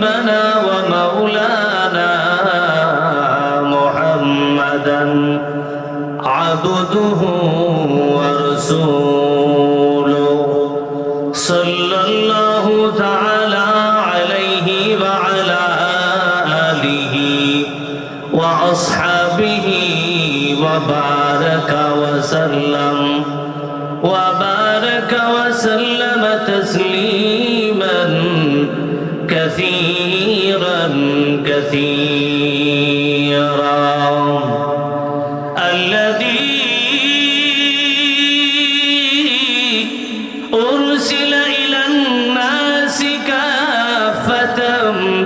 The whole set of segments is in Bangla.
وحبيبنا ومولانا محمدا عبده ورسوله. صلى الله تعالى عليه وعلى آله وأصحابه وبارك وسلم. وبارك وسلم تسليما كثيرا كثيرا. الذي أرسل إلى الناس كافة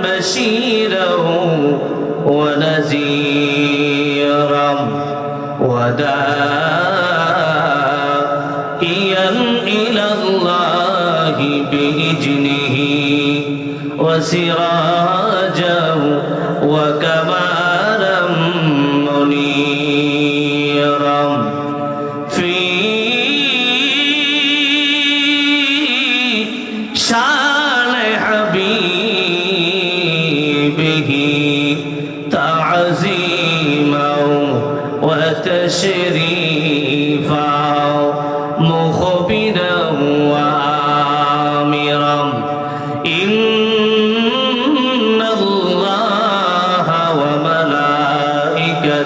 بشيرا ونذيرا وداعيا إلى الله بإذنه. وسراجا وكمالا منيرا. في شان حبيبه تعظيما وتشريفا.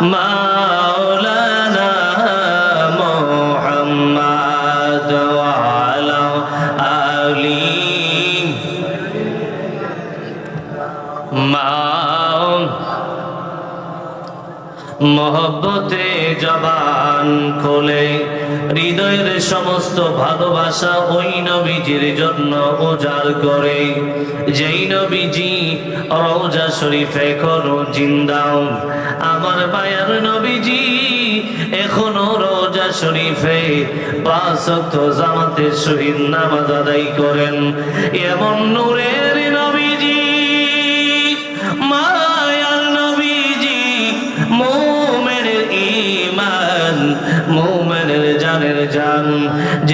مولانا محمد وعلى آله. মহব্বতে জবান খোলে। হৃদয়ের সমস্ত ভালোবাসা ওই নবীজির জন্য উজাড় করে। যেই নবীজি রওজা শরীফে করো জিন্দাও আমার মায়ার নবীজি এখনও রোজা শরীফে পাঁচ জামাতের শহীদ নামাজ আদায় করেন। এমন নূরের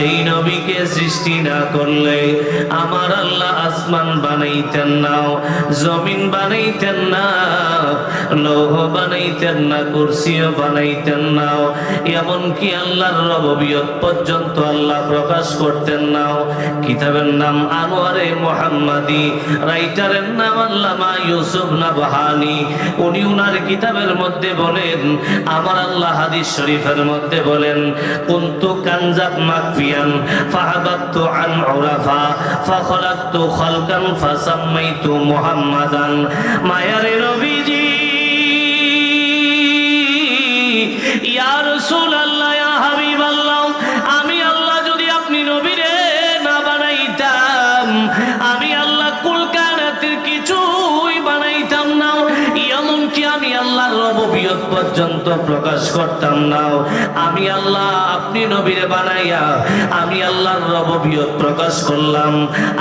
যেই নবীকে সৃষ্টি না করলে আমার আল্লাহ আসমান বানাইতেন না, জমিন বানাইতেন না, লৌহ বানাইতেন না, কুরসিও বানাইতেন না, এমনকি আল্লাহর রববিয়ত পর্যন্ত আল্লাহ প্রকাশ করতেন না। কিতাবের নাম আনোয়ারে মোহাম্মদি, রাইটারের নাম আল্লামা ইউসুফ নাবহানি, উনি উনার কিতাবের মধ্যে বলেন, আমার আল্লাহ হাদিস শরীফের মধ্যে বলেন, কুনতু কানজাব মাকফিয়ান ফাহাবাতু আন উরাফা ফাখলাকতু খালকান ফাসাম্মাইতু মুহাম্মাদান। মায়ারে নবীজি ইয়া রাসূলুল্লাহ রববিয়ত পর্যন্ত প্রকাশ করতাম না। আমি আল্লাহ, আপনি নবীরে বানাইয়া আমি আল্লাহর রববিয়ত প্রকাশ করলাম।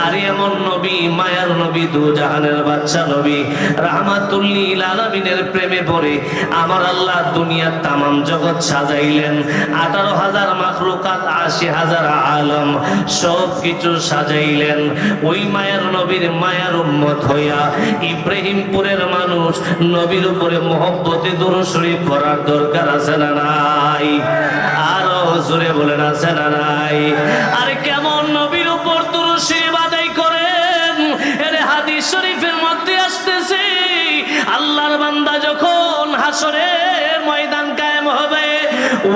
আর এমন নবী, মায়ার নবী, দু জাহানের বাচ্চা নবী, রাহমাতুল্লিল আলামিনের প্রেমে পড়ে আমার আল্লাহ দুনিয়ার তামাম জগৎ সাজাইলেন। আঠারো হাজার মাখলুকাত আশি হাজার আলম সব কিছু সাজাইলেন। ওই মায়ার নবীর মায়ার উম্মত হইয়া ইব্রাহিমপুরের মানুষ নবীর উপরে মোহব্বতে দূর শরীফ করার দরকার আছে না নাই? আরও জোরে বলেন, আছে না নাই? আরে কেমন নবীর উপর দূর শরীফ আদায় করেন? এর হাদিস শরীফের মধ্যে আসতেছে, আল্লাহর বান্দা যখন হাসরের ময়দান কায়েম হবে,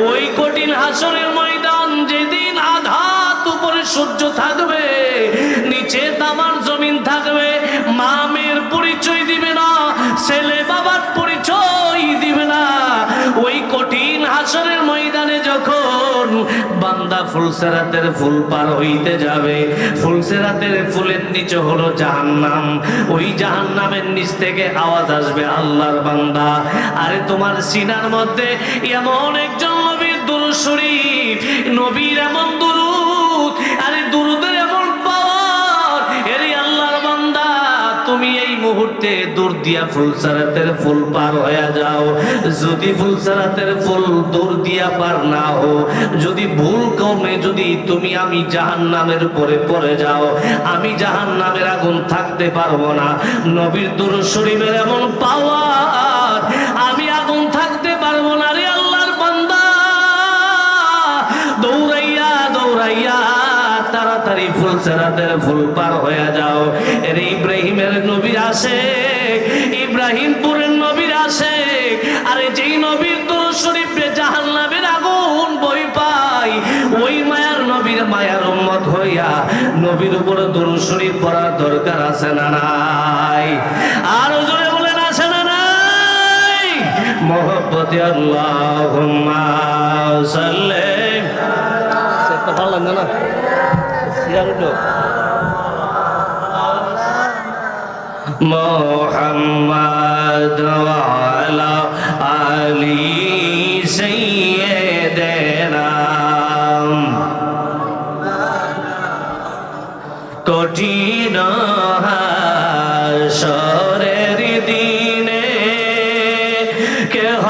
ওই কঠিন হাসরের ময়দান যেদিন আঘাত উপরে সূর্য থাকবে, নিচে তামার ময়দানে যখন বান্দা ফুলসেরাতের ফুল পার হইতে যাবে, ফুলসেরাতের ফুলের নিচে হলো জাহান্নাম। ওই জাহান্নামের নিচ থেকে আওয়াজ আসবে আল্লাহর বান্দা। আরে তোমার সিনার মধ্যে এমন একজন নবীর দুরুশরী নবীর এমন দুরুদ মুহূর্তে দূর দিয়া ফুলসারাতের ফুল পার হয়ে যাও। যদি ফুলসারাতের ফুল দূর দিয়া পার না হো যদি ভুল কমে যদি তুমি আমি জাহান নামের উপরে পড়ে যাও, আমি জাহান নামের আগুন থাকতে পারব না। নবীর দূর শরীফের এমন পাওয়ার, আমি আগুন থাকতে পারব না রে আল্লাহর বান্দা। দৌড়াইয়া দৌড়াইয়া তাড়াতাড়ি ফুল সেরাতের ফুল পার হয়ে যাও। এর ইব্রাহিমের নবীর আসে, ইব্রাহিমপুরের নবীর আসে, আরে যেই নবীর তোর শরীফে জাহান্নামের আগুন বই পাই, ওই মায়ার নবীর মায়ার উম্মত হইয়া নবীর উপরে দরুদ শরীফ পড়ার দরকার আছে না নাই? আর জোরে বলেন, আছে না নাই? মোহব্বতে আল্লাহুম্মা সাল্লি। সেটা ভালো না। সিরাজুল মোহাম্মদ আলী কঠিন হাসরের দিনে কেহ